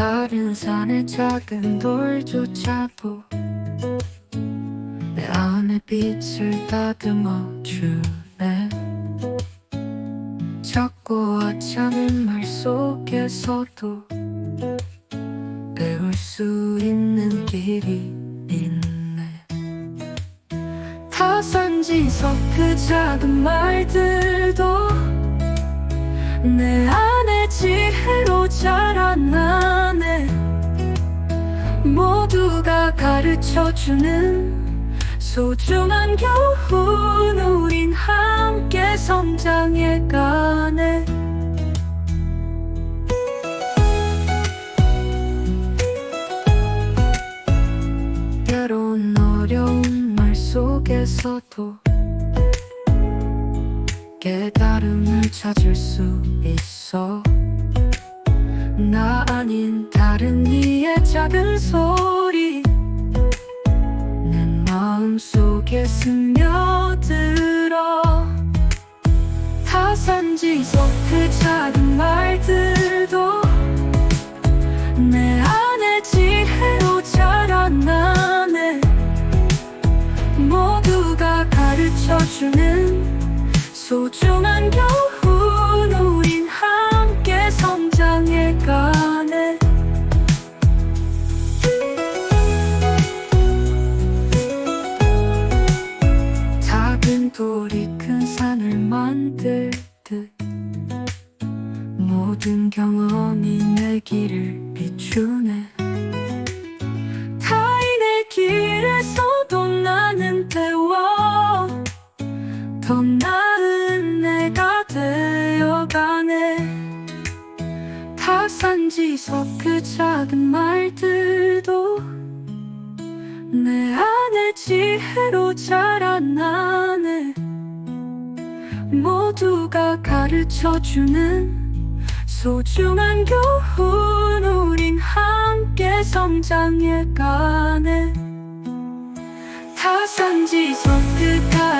다른 산의 작은 돌조차도 내 안에 빛을 다듬어 주네. 작고 하찮은 말 속에서도 배울 수 있는 길이 있네. 타산지석 그 작은 말들도 내 안에 지혜로 가 가르쳐주는 소중한 교훈 우린 함께 성장해가네. 때론 어려운 말 속에서도 깨달음을 찾을 수 있어. 나 아닌 다른 이의 작은 소 마음속에 스며들어. 타산지석 그 작은 말들도 내 안에 지혜로 자라나네. 모두가 가르쳐주는 소중한 교훈 돌이 큰 산을 만들듯 모든 경험이 내 길을 비추네. 타인의 길에서도 나는 배워 더 나은 내가 되어가네. 타산지석 그 작은 말들도 내 안에 지혜로 자라나네 모두가 가르쳐주는 소중한 교훈 우린 함께 성장해 가네. 타산지석 그 가르침을 품고